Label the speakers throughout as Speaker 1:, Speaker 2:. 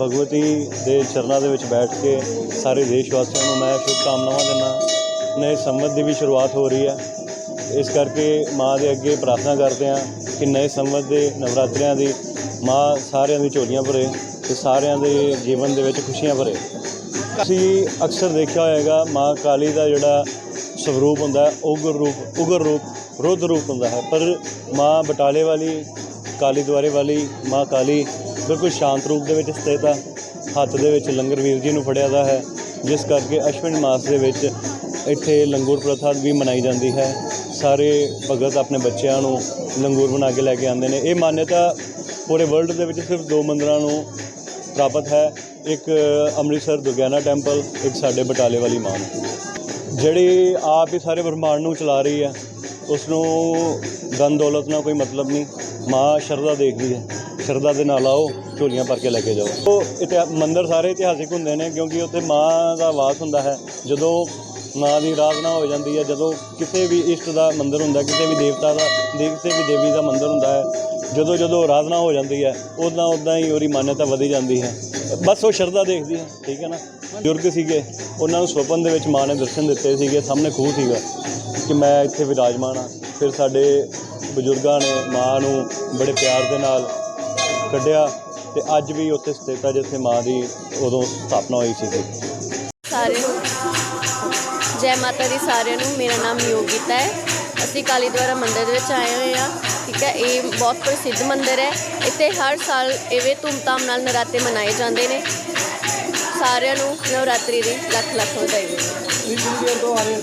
Speaker 1: ਭਗਵਤੀ ਦੇ ਚਰਨਾਂ ਦੇ ਵਿੱਚ ਬੈਠ ਕੇ ਸਾਰੇ ਦੇਸ਼ ਵਾਸੀਆਂ ਨੂੰ ਮੈਂ ਸ਼ੁਭ ਕਾਮਨਾਵਾਂ ਦਿੰਦਾ ਨਵੇਂ ਸੰਵਤ ਦੀ ਵੀ ਸ਼ੁਰੂਆਤ ਹੋ ਰਹੀ ਹੈ। ਇਸ ਕਰਕੇ ਮਾਂ ਦੇ ਅੱਗੇ ਪ੍ਰਾਰਥਨਾ ਕਰਦੇ ਹਾਂ ਕਿ ਨਵੇਂ ਸੰਵਤ ਦੇ ਨਵਰਾਤਰਿਆਂ ਦੀ ਮਾਂ ਸਾਰਿਆਂ ਦੀ ਝੋਲੀਆਂ ਭਰੇ ਤੇ ਸਾਰਿਆਂ ਦੇ ਜੀਵਨ ਦੇ ਵਿੱਚ ਖੁਸ਼ੀਆਂ ਭਰੇ। ਅਸੀਂ ਅਕਸਰ ਦੇਖਿਆ ਹੋਏਗਾ ਮਾਂ ਕਾਲੀ ਦਾ ਜਿਹੜਾ ਸਵਰੂਪ ਹੁੰਦਾ ਹੈ ਉਗਰ ਰੂਪ ਉਗਰ ਰੂਪ, ਰੁੱਧ ਰੂਪ ਹੁੰਦਾ ਹੈ। ਪਰ ਮਾਂ ਬਟਾਲੇ ਵਾਲੀ, ਕਾਲੀ ਦੁਆਰੇ ਵਾਲੀ ਮਾਂ ਕਾਲੀ ਬਿਲਕੁਲ ਸ਼ਾਂਤ ਰੂਪ ਦੇ ਵਿੱਚ ਸਥਿਤ ਆ, ਹੱਥ ਦੇ ਵਿੱਚ ਲੰਗਰ ਵੀਰ ਜੀ ਨੂੰ ਫੜਿਆ ਦਾ ਹੈ, ਜਿਸ ਕਰਕੇ ਅਸ਼ਵਿਨ ਮਾਸ ਦੇ ਵਿੱਚ ਇੱਥੇ ਲੰਗੂਰ ਪ੍ਰਥਾ ਵੀ ਮਨਾਈ ਜਾਂਦੀ ਹੈ। ਸਾਰੇ ਭਗਤ ਆਪਣੇ ਬੱਚਿਆਂ ਨੂੰ ਲੰਗੂਰ ਬਣਾ ਕੇ ਲੈ ਕੇ ਆਉਂਦੇ ਨੇ। ਇਹ ਮਾਨਤਾ ਪੂਰੇ ਵਰਲਡ ਦੇ ਵਿੱਚ ਸਿਰਫ ਦੋ ਮੰਦਰਾਂ ਨੂੰ ਪ੍ਰਾਪਤ ਹੈ। ਇੱਕ ਅੰਮ੍ਰਿਤਸਰ ਦੁਰਗਿਆਨਾ ਟੈਂਪਲ ਇੱਕ ਸਾਡੇ ਬਟਾਲੇ ਵਾਲੀ ਮਾਂ ਜਿਹੜੀ ਆਪ ਹੀ ਸਾਰੇ ਬ੍ਰਹਮਾਂਡ ਨੂੰ ਚਲਾ ਰਹੀ ਹੈ ਉਸ ਨੂੰ ਧਨ ਦੌਲਤ ਨਾਲ ਕੋਈ ਮਤਲਬ ਨਹੀਂ। ਮਾਂ ਸ਼ਰਧਾ ਦੇਖਦੀ ਹੈ। ਸ਼ਰਧਾ ਦੇ ਨਾਲ ਆਓ, ਝੋਲੀਆਂ ਭਰ ਕੇ ਲੈ ਕੇ ਜਾਓ। ਉਹ ਇਤਿਹਾਸ ਮੰਦਰ ਸਾਰੇ ਇਤਿਹਾਸਿਕ ਹੁੰਦੇ ਨੇ ਕਿਉਂਕਿ ਉੱਥੇ ਮਾਂ ਦਾ ਵਾਸ ਹੁੰਦਾ ਹੈ। ਜਦੋਂ ਮਾਂ ਦੀ ਆਰਾਧਨਾ ਹੋ ਜਾਂਦੀ ਹੈ, ਜਦੋਂ ਕਿਸੇ ਵੀ ਇਸ਼ਟ ਦਾ ਮੰਦਰ ਹੁੰਦਾ ਕਿਸੇ ਵੀ ਦੇਵਤਾ ਦਾ, ਦੇ- ਕਿਸੇ ਵੀ ਦੇਵੀ ਦਾ ਮੰਦਰ ਹੁੰਦਾ ਹੈ, ਜਦੋਂ ਜਦੋਂ ਆਰਾਧਨਾ ਹੋ ਜਾਂਦੀ ਹੈ ਉਦਾਂ ਉਦਾਂ ਹੀ ਉਹਦੀ ਮਾਨਤਾ ਵਧੀ ਜਾਂਦੀ ਹੈ। ਬਸ ਉਹ ਸ਼ਰਧਾ ਦੇਖਦੀ ਹੈ। ਠੀਕ ਹੈ ਨਾ? ਬਜ਼ੁਰਗ ਸੀਗੇ, ਉਹਨਾਂ ਨੂੰ ਸੁਪਨ ਦੇ ਵਿੱਚ ਮਾਂ ਨੇ ਦਰਸ਼ਨ ਦਿੱਤੇ ਸੀਗੇ, ਸਾਹਮਣੇ ਖੂਹ ਸੀਗਾ ਕਿ ਮੈਂ ਇੱਥੇ ਵਿਰਾਜਮਾਨ ਹਾਂ। ਫਿਰ ਸਾਡੇ ਬਜ਼ੁਰਗਾਂ ਨੇ ਮਾਂ ਨੂੰ ਬੜੇ ਪਿਆਰ ਦੇ ਨਾਲ ਕੱਢਿਆ ਤੇ ਅੱਜ ਵੀ ਉੱਥੇ ਸਥਿਤ ਆ, ਜਿੱਥੇ ਮਾਂ ਦੀ ਉਦੋਂ ਸਥਾਪਨਾ ਹੋਈ ਸੀਗੀ।
Speaker 2: ਸਾਰਿਆਂ ਨੂੰ ਜੈ ਮਾਤਾ ਦੀ ਸਾਰਿਆਂ ਨੂੰ ਮੇਰਾ ਨਾਮ ਯੋਗਿਤਾ ਹੈ। ਅਸੀਂ ਕਾਲੀ ਦੁਆਰਾ ਮੰਦਿਰ ਦੇ ਵਿੱਚ ਆਏ ਹੋਏ ਹਾਂ, ਠੀਕ ਹੈ? ਇਹ ਬਹੁਤ ਪ੍ਰਸਿੱਧ ਮੰਦਿਰ ਹੈ। ਇੱਥੇ ਹਰ ਸਾਲ ਇਵੇਂ ਧੂਮਧਾਮ ਨਾਲ ਨਰਾਤੇ ਮਨਾਏ ਜਾਂਦੇ ਨੇ। ਸਾਰਿਆਂ ਨੂੰ ਨਵਰਾਤਰੀ ਦੀ ਲੱਖ ਲੱਖ ਵਧਾਈ। ਹੋਵੇ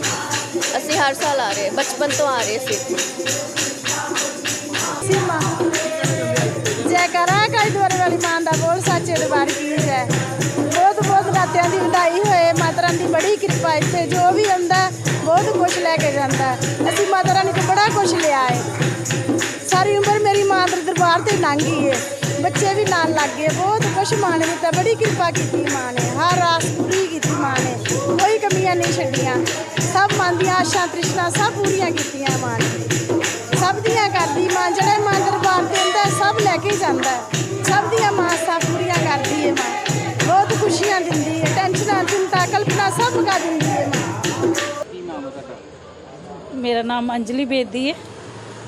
Speaker 2: ਅਸੀਂ ਹਰ ਸਾਲ ਆ ਰਹੇ, ਬਚਪਨ ਤੋਂ ਆ ਰਹੇ ਸੀ।
Speaker 3: ਸੀਮਾ ਜੈਕਾਰਾ ਕਾਲੀ ਦੁਆਰੇ ਵਾਲੀ ਮਾਂ ਦਾ ਬੋਲ, ਸੱਚੇ ਦਰਬਾਰ ਕੀ ਹੈ? ਬਹੁਤ ਬਹੁਤ ਦਾਤਿਆਂ ਦੀ ਵਧਾਈ ਹੋਏ, ਮਾਤਾ ਰਾਣੀ ਦੀ ਬੜੀ ਕਿਰਪਾ ਇੱਥੇ ਜੋ ਵੀ ਆਉਂਦਾ ਬਹੁਤ ਕੁਝ ਲੈ ਕੇ ਜਾਂਦਾ। ਲੰਘੀ ਹੈ। ਬੱਚੇ ਵੀ ਨਾਲ ਲੱਗ ਗਏ। ਬਹੁਤ ਕੁਝ ਮਾਂ ਨੇ ਦਿੱਤਾ। ਬੜੀ ਕਿਰਪਾ ਕੀਤੀ ਮਾਂ ਨੇ। ਹਰ ਆਸ ਪੂਰੀ ਕੀਤੀ ਮਾਂ ਨੇ। ਕੋਈ ਕਮੀਆਂ ਨਹੀਂ ਛੱਡੀਆਂ। ਸਭ ਮਨ ਦੀਆਂ ਆਸ਼ਾ ਤ੍ਰਿਸ਼ਨਾ ਸਭ ਪੂਰੀਆਂ ਕੀਤੀਆਂ ਮਾਂ ਨੇ। ਸਭ ਦੀਆਂ ਕਰਦੀ ਮਾਂ ਜਿਹੜੇ ਮਾਂ ਦਰਬਾਰ ਤੇ ਹੁੰਦਾ ਸਭ ਲੈ ਕੇ ਜਾਂਦਾ। ਸਭ ਦੀਆਂ ਮਾਂ ਸਭ ਪੂਰੀਆਂ ਕਰਦੀ ਹੈ ਮਾਂ। ਬਹੁਤ ਖੁਸ਼ੀਆਂ ਦਿੰਦੀ ਹੈ। ਟੈਨਸ਼ਨਾਂ ਚਿੰਤਾ ਕਲਪਨਾ ਸਭ ਮੁਕਾ ਦਿੰਦੀ ਹੈ ਮਾਂ।
Speaker 4: ਮੇਰਾ ਨਾਮ ਅੰਜਲੀ ਬੇਦੀ ਹੈ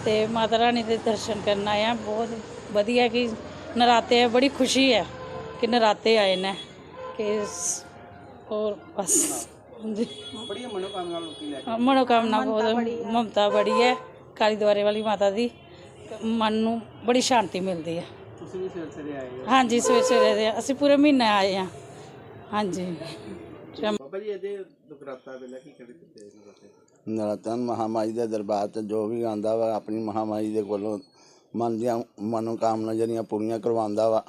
Speaker 4: ਤੇ ਮਾਤਾ ਰਾਣੀ ਦੇ ਦਰਸ਼ਨ ਕਰਨ ਆਏ ਆ ਬਹੁਤ ਵਧੀਆ ਕਿ ਨਰਾਤੇ ਆ ਬੜੀ ਖੁਸ਼ੀ ਹੈ ਕਿ ਨਰਾਤੇ ਆਏ ਨੇ ਕਿ ਸ- ਹੋਰ ਬਸ ਹਾਂਜੀ। ਬੜੀ ਮਨੋਕਾਮਨਾ ਲੋਕੀ ਲੈ ਕੇ ਮਨੋਕਾਮਨਾ ਬਹੁਤ ਮਮਤਾ ਬੜੀ ਹੈ ਕਾਲੀ ਦੁਆਰੇ ਵਾਲੀ ਮਾਤਾ ਦੀ ਮਨ ਨੂੰ ਬੜੀ ਸ਼ਾਂਤੀ ਮਿਲਦੀ ਹੈ। ਤੁਸੀਂ ਵੀ ਸਵੇਰੇ ਸਵੇਰੇ ਆਏ ਹੋ। ਹਾਂਜੀ ਸਵੇਰੇ ਸਵੇਰੇ ਦੇ ਅਸੀਂ ਪੂਰੇ ਮਹੀਨੇ ਆਏ ਆ। ਹਾਂਜੀ।
Speaker 5: ਬਾਬਾ ਜੀ ਇਹਦੇ ਦੁਕਰਾਤਾ ਵੇਲੇ ਕੀ ਕਹਿੰਦੇ ਕਿਤੇ ਨਰਾਤਨ ਮਹਾਮਾਈ ਦੇ ਦਰਬਾਰ ਤੇ ਜੋ ਵੀ ਆਂਦਾ ਵਾ ਆਪਣੀ ਮਹਾਮਾਈ ਦੇ ਕੋਲੋਂ ਮਨ ਦੀਆਂ ਮਨੋਕਾਮਨਾ ਜਿਹੜੀਆਂ ਪੂਰੀਆਂ ਕਰਵਾਉਂਦਾ ਵਾ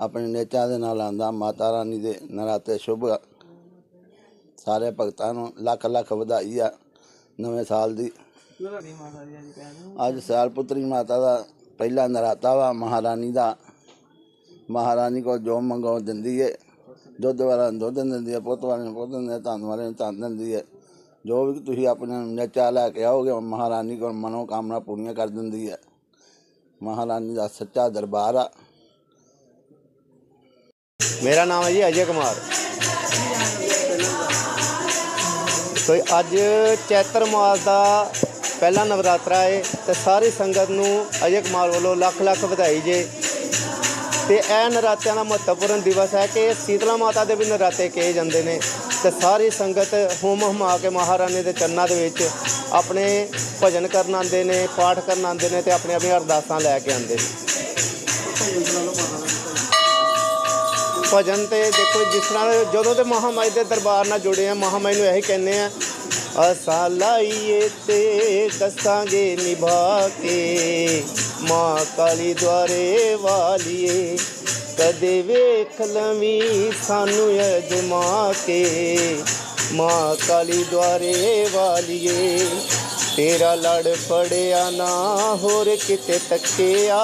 Speaker 5: ਆਪਣੇ ਨੇਚਾ ਦੇ ਨਾਲ ਆਂਦਾ ਮਾਤਾ ਰਾਣੀ ਦੇ ਨਰਾਤੇ ਸ਼ੁਭ। ਸਾਰੇ ਭਗਤਾਂ ਨੂੰ ਲੱਖ ਲੱਖ ਵਧਾਈ ਆ ਨਵੇਂ ਸਾਲ ਦੀ। ਅੱਜ ਸਿਆਲ ਪੁੱਤਰੀ ਮਾਤਾ ਦਾ ਪਹਿਲਾ ਨਰਾਤਾ ਵਾ ਮਹਾਰਾਣੀ ਦਾ। ਮਹਾਰਾਣੀ ਕੋਲ ਜੋ ਮੰਗੋ ਦਿੰਦੀ ਏ ਦੁੱਧ ਵਾਲਾ ਦੁੱਧ ਦਿੰਦੀ ਹੈ ਪੁੱਤ ਵਾਲੇ ਨੂੰ ਪੁੱਤ ਦਿੰਦੀ ਹੈ ਧਨ ਵਾਲੇ ਨੂੰ ਧਨ ਦਿੰਦੀ ਹੈ ਜੋ ਵੀ ਤੁਸੀਂ ਆਪਣੇ ਨਚਾ ਲੈ ਕੇ ਆਓਗੇ ਮਹਾਰਾਣੀ ਕੋਲ ਮਨੋ ਕਾਮਨਾ ਪੂਰੀਆਂ ਕਰ ਦਿੰਦੀ ਹੈ ਮਹਾਰਾਣੀ ਦਾ ਸੱਚਾ ਦਰਬਾਰ ਆ।
Speaker 6: ਮੇਰਾ ਨਾਮ ਹੈ ਜੀ ਅਜੇ ਕੁਮਾਰ। ਕੋਈ ਅੱਜ ਚੈਤਰ ਮਾਸ ਦਾ ਪਹਿਲਾ ਨਵਰਾਤਰਾ ਹੈ ਤੇ ਸਾਰੀ ਸੰਗਤ ਨੂੰ ਅਜੇ ਕੁਮਾਰ ਵੱਲੋਂ ਲੱਖ ਲੱਖ ਵਧਾਈ ਜੇ। ਤੇ ਇਹ ਨਰਾਤਿਆਂ ਦਾ ਮਹੱਤਵਪੂਰਨ ਦਿਵਸ ਹੈ ਕਿ ਸੀਤਲਾ ਮਾਤਾ ਦੇ ਵੀ ਨਰਾਤੇ ਕਹੇ ਜਾਂਦੇ ਨੇ। ਤੇ ਸਾਰੀ ਸੰਗਤ ਹੋਮ ਹਮਾ ਕੇ ਮਹਾਰਾਣੀ ਦੇ ਚਰਨਾਂ ਦੇ ਵਿੱਚ ਆਪਣੇ ਭਜਨ ਕਰਨ ਆਉਂਦੇ ਨੇ, ਪਾਠ ਕਰਨ ਆਉਂਦੇ ਨੇ ਤੇ ਆਪਣੇ ਆਪਣੀਆਂ ਅਰਦਾਸਾਂ ਲੈ ਕੇ ਆਉਂਦੇ ਨੇ। ਭਜਨ ਤੇ ਦੇਖੋ ਜਿਸ ਤਰ੍ਹਾਂ ਜਦੋਂ ਤੇ ਮਹਾਮਾਈ ਦੇ ਦਰਬਾਰ ਨਾਲ ਜੁੜੇ ਆ ਮਹਾਮਾਈ ਨੂੰ ਇਹੀ ਕਹਿੰਦੇ ਆ ਅਸਾਂ ਲਾਈਏ ਤੇ ਦੱਸਾਂਗੇ ਨਿਭਾ ਕੇ, ਮਾਂ ਕਾਲੀ ਦੁਆਰੇ ਵਾਲੀਏ। ਕਦੇ ਵੇਖ ਲਵੀਂ ਸਾਨੂੰ ਅਜਮਾ ਕੇ ਮਾਂ ਕਾਲੀ ਦੁਆਰੇ ਵਾਲੀਏ, ਤੇਰਾ ਲੜ ਫੜਿਆ ਨਾ, ਹੋਰ ਕਿਤੇ ਤੱਕਿਆ।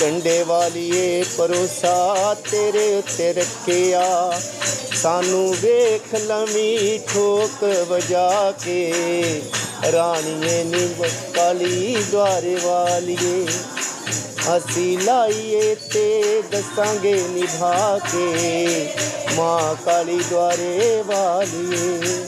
Speaker 6: ਕੰਡੇ ਵਾਲੀਏ ਪਰੋਸਾ ਤੇਰੇ ਉੱਤੇ ਰੱਖਿਆ। ਸਾਨੂੰ ਵੇਖ ਲਵੀਂ ਠੋਕ ਵਜਾ ਕੇ ਰਾਣੀਏ ਨੀ ਕਾਲੀ ਦੁਆਰੇ ਵਾਲੀਏ ਅਸੀਂ ਲਾਈਏ ਤੇ ਦੱਸਾਂਗੇ ਨਿਭਾ ਕੇ। ਮਾਂ ਕਾਲੀ ਦੁਆਰੇ ਵਾਲੀਏ।